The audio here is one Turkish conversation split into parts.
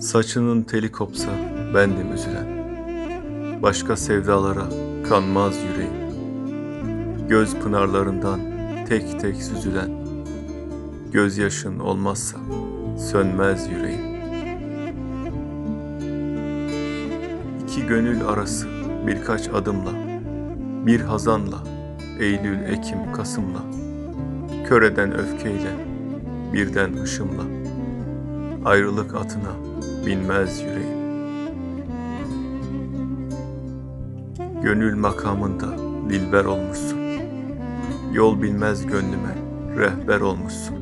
Saçının teli kopsa bendim üzülen Başka sevdalara kanmaz yüreğim Göz pınarlarından tek tek süzülen Gözyaşın olmazsa sönmez yüreğim İki gönül arası birkaç adımla Bir hazanla Eylül, Ekim, Kasım'la Kör eden öfkeyle birden hışımla Ayrılık atına binmez yüreğim. Gönül makamında dilber olmuşsun. Yol bilmez gönlüme rehber olmuşsun.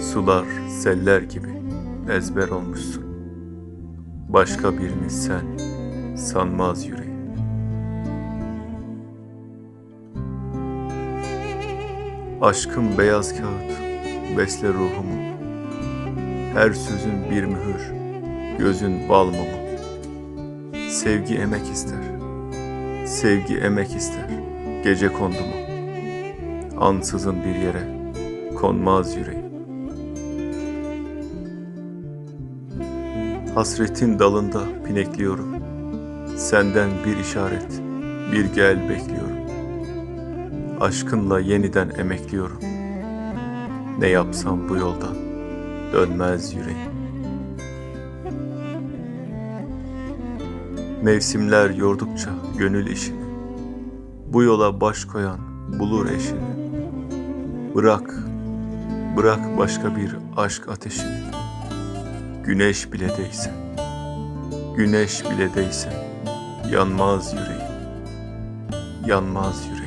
Sular seller gibi ezber olmuşsun. Başka birini sen sanmaz yüreğim. Aşkım beyaz kağıt besle ruhumu. Her sözün bir mühür, gözün bal mumu. Sevgi emek ister, sevgi emek ister, gece kondu mu? Ansızın bir yere konmaz yüreğim. Hasretin dalında pinekliyorum. Senden bir işaret, bir gel bekliyorum. Aşkınla yeniden emekliyorum. Ne yapsam bu yoldan dönmez yüreğim. Mevsimler yordukça gönül işini, bu yola baş koyan bulur eşini. Bırak, bırak başka bir aşk ateşini. Güneş bile değse, güneş bile değse yanmaz yüreğim, yanmaz yüreğim.